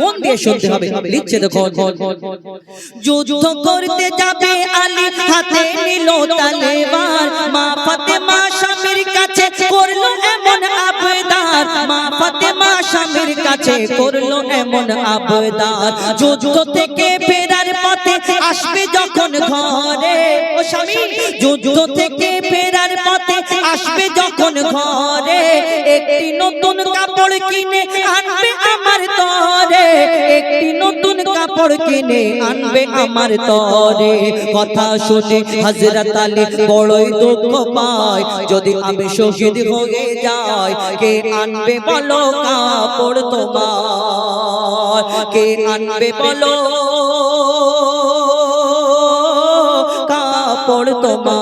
মন দিয়ে শুনতে হবে। লিখছে দেখো। যুদ্ধ করতে যাবে আলী হাতে নিল তালেবার মা ফাতেমা স্বামীর কাছে করল এমন আবদার। মা ফাতেমা স্বামীর কাছে করল এমন আবদার। যুদ্ধ থেকে ফেরার পথে আসবে যখন ঘরে। ও স্বামী, যুদ্ধ থেকে ফেরার পথে আসবে যখন ঘরে। একটি নতুন কাপড় কিনে আনবে আমার নতুন কাপড় কিনে আনবে আমার তরে। কথা শুনে হাজরত আলী বড়ই দুঃখ পায়। যদি আমি শহীদ হয়ে যাই, কে আনবে বলো কাপড় তোমার? কে আনবে বলো কাপড় তোমার?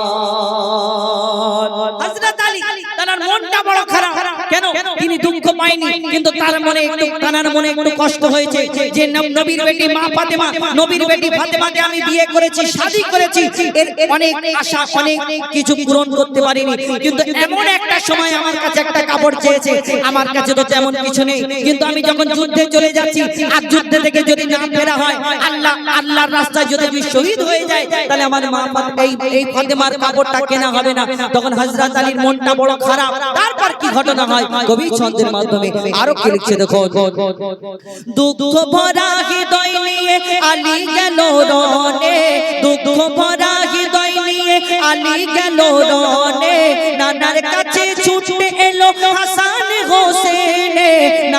তার মনটা বড় খারাপ। কেন? তিনি দুঃখ কিন্তু তার মনে একটু তার মনে একটু কষ্ট হয়েছে যে নবীর বেটি মা ফাতেমা নবীর বেটি ফাতেমাকে আমি বিয়ে করেছি করেছি। এর অনেক আশা, অনেক কিছু পূরণ করতে পারিনি। কিন্তু এমন একটা সময় আমার কাছে একটা কাপড় চেয়েছে। আমার কাছে তো তেমন কিছু নেই। কিন্তু আমি যখন যুদ্ধে চলে যাচ্ছি, আর যুদ্ধে থেকে যদি না ফেরা হয়, আল্লাহ আল্লাহর রাস্তায় যদি আমি শহীদ হয়ে যাই, তাহলে আমার মা এই ফাতেমার কাপড়টা কেনা হবে না। তখন আলীর মনটা বড় খারাপ। তারপর কি ঘটনা হয়? কবি ছন্দের মাধ্যমে আরও কি লিখছে দেখো দুঃখ ভরা হৃদয় নিয়ে আলী গেল রনে দুঃখ ভরা হৃদয় নিয়ে আলী গেল রনে নানার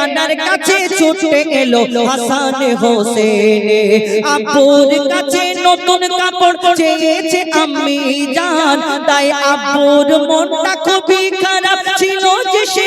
নানার কাছে ছুটে এলো হাসান হোসেন আব্বুর কাছে নতুন কাপড় চেয়েছে আমি জান তাই আব্বুর মনটা খুবই খারাপ ছিল যে সে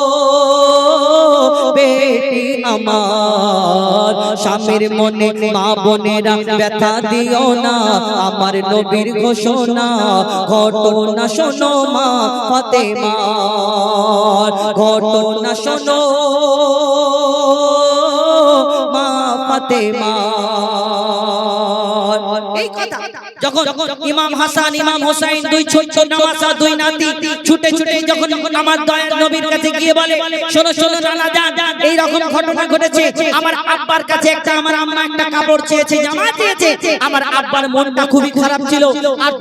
বেটি আমার। স্বামীর মনে মা বোনেরা ব্যথা দিও না। আমার নবীর ঘোষণা, ঘটনা শোনো মা ফাতেমা। ঘটনা শোনো মা ফাতেমা। এই কথা। যখন ইমাম হাসান ইমাম হোসাইন দুই ছোট দুই নাতি ছুটে ছুটে যখন আমার দয়ার নবীর কাছে গিয়ে বলে শোনো শোনো যান এই রকম ঘটনা ঘটেছে। আমার আব্বার কাছে একটা আমার আম্মা একটা কাপড় চেয়েছে জামা চেয়েছে। আমার আব্বার মনটা খুবই খারাপ ছিল। আর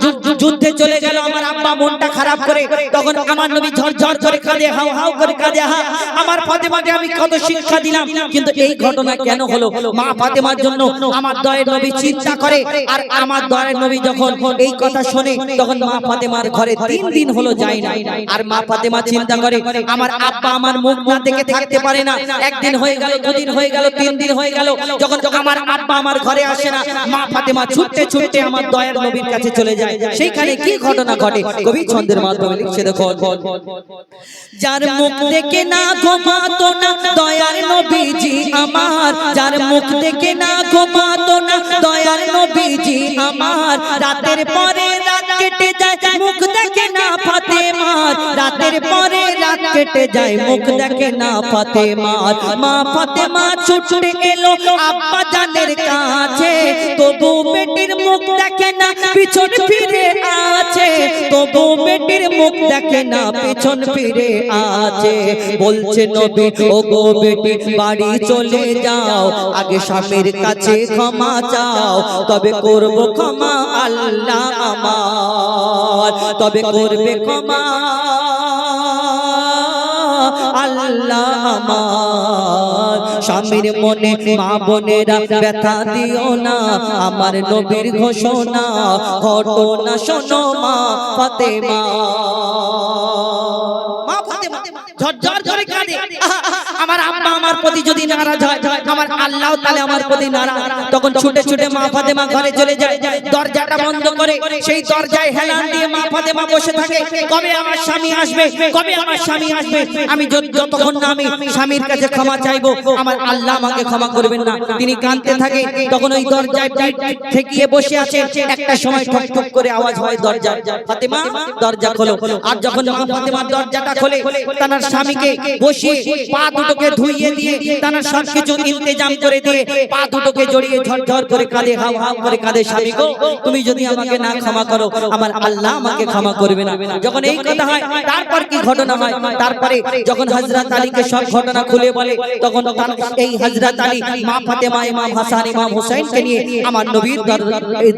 যুদ্ধে চলে গেল আমার আব্বা মনটা খারাপ করে। তখন আমার নবী ঝর ঝর করে কাঁদে হাউ হাউ করে কাঁদে হা আমার ফাতেমাকে আমি কত শিক্ষা দিলাম। কিন্তু এই ঘটনা কেন হলো মা ফাতেমার জন্য আমার দয়ের নবী চিন্তা করে আর আমার দয়ের নবী যখন এই কথা শোনে, তখন মা ফাতেমার ঘরে তিন দিন হলো যায় না। আর মা ফাতেমা চিন্তা করে, আমার আব্বা আমার মুখ না দেখে থাকতে পারে না। একদিন হয়ে গেল, দুদিন হয়ে গেল, তিন দিন হয়ে গেল। যখন যখন আমার আব্বা আমার ঘরে আসে না, মা ফাতেমা ছুটতে ছুটতে আমার দয়ার নবীর কাছে চলে যায়। সেইখানে কি ঘটনা ঘটে? কবি ছন্দের মাধ্যমে লিখছে, দেখো। যার মুখ দেখে না ঘুমাতো না দয়ার নবীজি আমার। যার মুখ দেখে না ঘুমাতো না দয়ার নবীজি আমার রাতের পরে রাত কেটে যায় মুখ দেখে না ফাতেমার। রাতের পরে রাত কেটে যায় মুখ দেখে না ফাতেমার মা ফাতেমা ছুটে এলো আব্বা জানের কাছে। তবু বেটির মুখ দেখে না পিছন ফিরে আছে। তবু বেটির মুখ দেখে না পিছন ফিরে আছে। বলছে নবী ও গো বেটি বাড়ি চলে যাও। আগে স্বামীর কাছে ক্ষমা চাও। তবে করব ক্ষমা আল্লাহ আমার। তবে করবে ক্ষমা আল্লাহ আমার। স্বামীর মনে, মা বোনেরা ব্যথা দিও না। আমার নবীর ঘোষণা, ঘটনা শোনো মা ফাতেমা। মা ফাতেমা, ঝরঝর করে কাঁদে। আহা, প্রতি যদি নারাজ হয় আমার আল্লাহ তাহলে আমার প্রতি নারাজ। তখন ছুটে ছুটে মা ফাতেমা ঘরে চলে যায়। দরজাটা বন্ধ করে সেই দরজায় হেলান দিয়ে মা ফাতেমা বসে থাকে। কবে আমার স্বামী আসবে? কবে আমার স্বামী আসবে? আমি যতক্ষণ না আমি স্বামীর কাছে ক্ষমা চাইব আমার আল্লাহ আমাকে ক্ষমা করবেন না। তিনি কাঁদতে থাকে। তখন ওই দরজায় ঠেকিয়ে বসে আছে। একটা সময় ঠক ঠক করে আওয়াজ হয় দরজা ফাতেমা দরজা খোলো। আর যখন যখন ফাতেমা দরজাটা খোলে তার স্বামীকে বসিয়ে পা দুটোকে ধুইয়ে দিয়ে তার সবকিছু ইন্তজাম করে দিয়ে পা দুটোকে জড়িয়ে ঝরঝর করে কাঁদে হাও হাও করে কাঁদে, স্বামী গো, তুমি যদি আমাকে না ক্ষমা করো, আমার আল্লাহ আমাকে ক্ষমা করবে না। যখন এই কথা হয়, তারপর কি ঘটনা হয়? তারপরে যখন হযরত আলীকে সব ঘটনা খুলে বলে, তখন এই হযরত আলী মা ফাতেমা, ইমাম হাসান, ইমাম হুসাইনকে নিয়ে আমার নবীর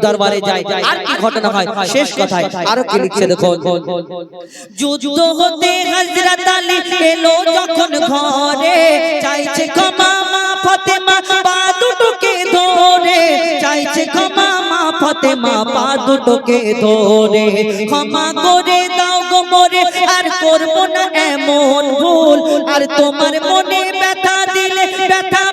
দরবারে যায়। আর কি ঘটনা হয়? শেষ কথায় আরও কি লিখছে দেখো। যুদ্ধ হতে হযরত আলী এলো যখন ঘরে। চাইছে ক্ষমা, মা ফতেমা, পা দুটোকে ধরে। চাইছে ক্ষমা, মা ফতেমা, পা দুটোকে ধরে। ক্ষমা করে দাও গো মোরে, আর না এমন ভুল। আর তোমার মনে ব্যথা দিলে, ব্যথা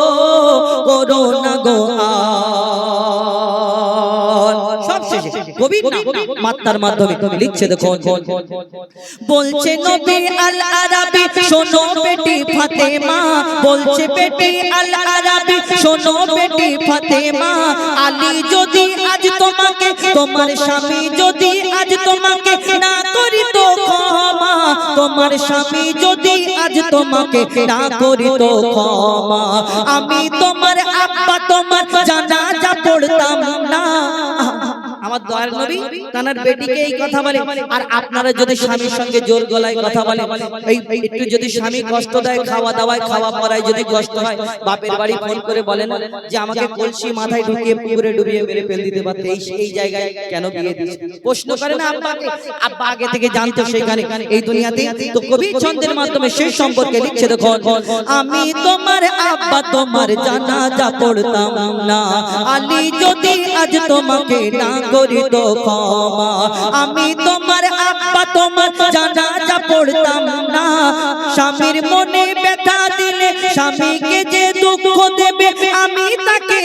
মাত্রার মাধ্যমে লিখছে দেখো। বলছে নবী আল আরাবি শোনো বেটি ফাতেমা। বলছে বেটি আল আরাবি শোনো বেটি ফাতেমা। আলী যদি আজ তোমাকে তোমার স্বামী যদি আজ তোমাকে না করি তো ক্ষমা। তোমার স্বামী যদি আজ তোমাকে না করি তো ক্ষমা। আমি তোমার আব্বা তোমার জানাজা দয়ার নবী তানার বেটিকে এই কথা বলে। আর আপনারা যদি স্বামীর সঙ্গে জোর গলায় কথা বলে এই একটু যদি স্বামী কষ্ট দেয় খাওয়া দাওয়ায় খাওয়া পড়ায় যদি কষ্ট হয় বাপের বাড়ি ফোন করে বলেন যে আমাকে কলসি মাথায় ঢুকিয়ে পুকুরে ডুবিয়ে মেরে ফেল দিতে পারতে। এই এই জায়গায় কেন বিয়ে দিয়েছে প্রশ্ন করে না আব্বাকে আব্বা আগে থেকে জানতো সেখানে এই দুনিয়াতে তো কবি ছন্দের মাধ্যমে সেই সম্পর্কে লিখছে দেখো আমি তোমার আব্বা তোমার জানাজা পড়তাম না। আলী যদি আজ তোমাকে না করি তো ক্ষমা, আমি তোমার আব্বা তোমার জানাজা পড়তাম না। স্বামীর মনে ব্যথা দিলে স্বামীকে যে দুঃখ দেবে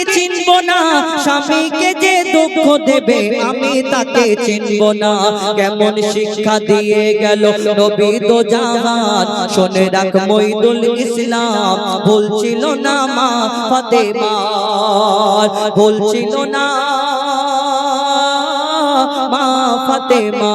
চিনব না। স্বামীকে যে দুঃখ দেবে, আমি তাকে চিনব না। কেমন শিক্ষা দিয়ে গেল নবী তো জাহান। শোনে রাখ মইদুল ইসলাম বলছিল না মা ফাতেমা। বলছিল না মা ফাতেমা।